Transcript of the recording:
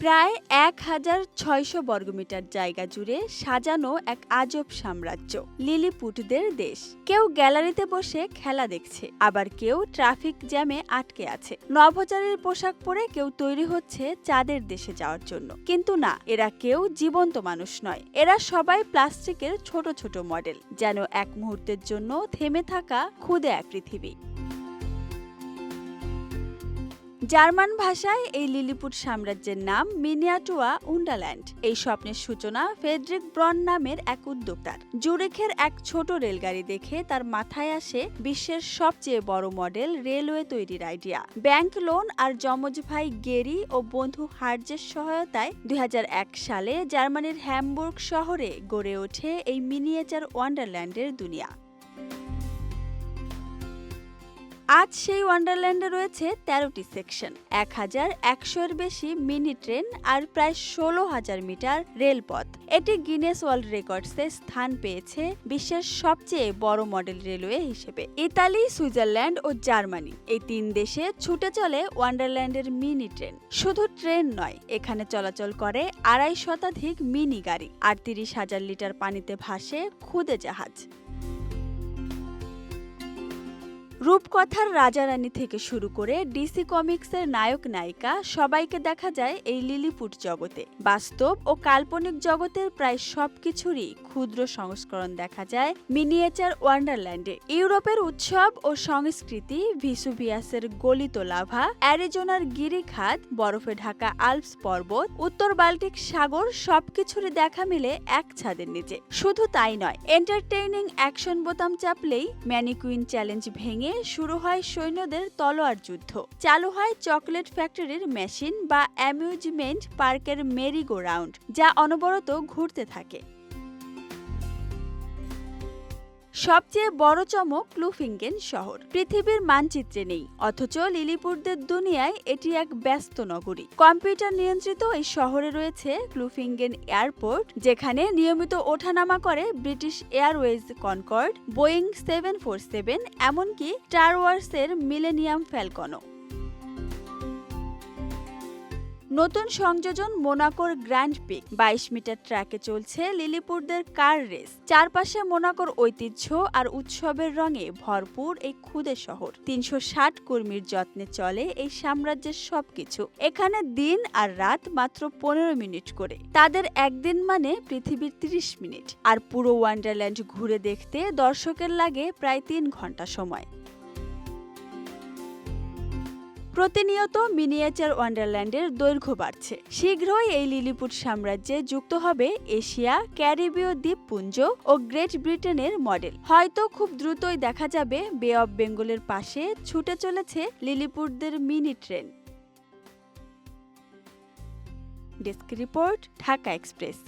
প্রায় এক হাজার ছয়শো বর্গমিটার জায়গা জুড়ে সাজানো এক আজব সাম্রাজ্য, লিলিপুটদের দেশ। কেউ গ্যালারিতে বসে খেলা দেখছে, আবার কেউ ট্রাফিক জ্যামে আটকে আছে। নভোচারীর পোশাক পরে কেউ তৈরি হচ্ছে চাঁদের দেশে যাওয়ার জন্য। কিন্তু না, এরা কেউ জীবন্ত মানুষ নয়। এরা সবাই প্লাস্টিকের ছোট ছোট মডেল, যেন এক মুহূর্তের জন্য থেমে থাকা খুদে এক পৃথিবী। জার্মান ভাষায় এই লিলিপুট সাম্রাজ্যের নাম মিনিয়াটুয়া উন্ডাল্যান্ড এই স্বপ্নের সূচনা ফেডরিক ব্রন নামের এক উদ্যোক্তার। জুরিখের এক ছোট রেলগাড়ি দেখে তার মাথায় আসে বিশ্বের সবচেয়ে বড় মডেল রেলওয়ে তৈরির আইডিয়া। ব্যাংক লোন আর যমজ ভাই গেরি ও বন্ধু হার্জের সহায়তায় দুই হাজার এক সালে জার্মানির হ্যামবুর্গ শহরে গড়ে ওঠে এই মিনিয়েচার ওয়ান্ডারল্যান্ডের দুনিয়া। আজ সেই ওয়ান্ডারল্যান্ডে রয়েছে তেরোটি সেকশন এক হাজার একশোর বেশি মিনি ট্রেন আর প্রায় ষোলো হাজার মিটার রেলপথ। এটি গিনেস ওয়ার্ল্ড রেকর্ডসে স্থান পেয়েছে বিশ্বের সবচেয়ে বড় মডেল রেলওয়ে হিসেবে। ইতালি, সুইজারল্যান্ড ও জার্মানি এই তিন দেশে ছুটে চলে ওয়ান্ডারল্যান্ডের মিনি ট্রেন শুধু ট্রেন নয়, এখানে চলাচল করে আড়াই শতাধিক মিনি গাড়ি। আর তিরিশ হাজার লিটার পানিতে ভাসে খুদে জাহাজ। রূপকথার রাজারানী থেকে শুরু করে ডিসি কমিক্সের নায়ক নায়িকা সবাইকে দেখা যায় এই লিলিপুট জগতে। বাস্তব ও কাল্পনিক জগতের প্রায় সবকিছুরই ক্ষুদ্র সংস্করণ দেখা যায় মিনিয়েচার ওয়ান্ডারল্যান্ডে। ইউরোপের উৎসব ও সংস্কৃতি ভিসুভিয়াসের গলিত লাভা, অ্যারিজোনার গিরিখাত বরফে ঢাকা আলপস পর্বত, উত্তর বাল্টিক সাগর সবকিছুরই দেখা মিলে এক ছাদের নিচে। শুধু তাই নয় এন্টারটেইনিং অ্যাকশন বোতাম চাপলেই ম্যানিকুইন চ্যালেঞ্জ ভেঙে শুরু হয় সৈন্যদের তলোয়ার যুদ্ধ। চালু হয় চকলেট ফ্যাক্টরির মেশিন বা অ্যামিউজমেন্ট পার্কের মেরি গো রাউন্ড, যা অনবরত ঘুরতে থাকে। সবচেয়ে বড় চমক ক্লুফিঙ্গেন শহর। পৃথিবীর মানচিত্রে নেই, অথচ লিলিপুরদের দুনিয়ায় এটি এক ব্যস্ত নগরী। কম্পিউটার নিয়ন্ত্রিত এই শহরে রয়েছে ক্লুফিঙ্গেন এয়ারপোর্ট, যেখানে নিয়মিত ওঠানামা করে British Airways Concorde, Boeing seven four seven, এমনকি স্টার ওয়ার্সের মিলেনিয়াম ফ্যালকনও। নতুন সংযোজন মোনাকোর গ্র্যান্ড পিক। বাইশ মিটার ট্র্যাকে চলছে লিলিপুরদের কার রেস। চারপাশে মোনাকোর ঐতিহ্য আর উৎসবের রঙে ভরপুর এই ক্ষুদে শহর। তিনশো ষাট কর্মীর যত্নে চলে এই সাম্রাজ্যের সবকিছু। এখানে দিন আর রাত মাত্র পনেরো মিনিট করে। তাদের একদিন মানে পৃথিবীর তিরিশ মিনিট। আর পুরো ওয়ান্ডারল্যান্ড ঘুরে দেখতে দর্শকের লাগে প্রায় তিন ঘণ্টা সময়। প্রতিনিয়ত মিনিয়েচার ওয়ান্ডারল্যান্ডের দৈর্ঘ্য বাড়ছে। শীঘ্রই এই লিলিপুট সাম্রাজ্যে যুক্ত হবে এশিয়া, ক্যারিবীয় দ্বীপপুঞ্জ ও গ্রেট ব্রিটেনের মডেল। হয়তো খুব দ্রুতই দেখা যাবে বে অব বেঙ্গলের পাশে ছুটে চলেছে লিলিপুটদের mini train. Desk report, Dhaka express.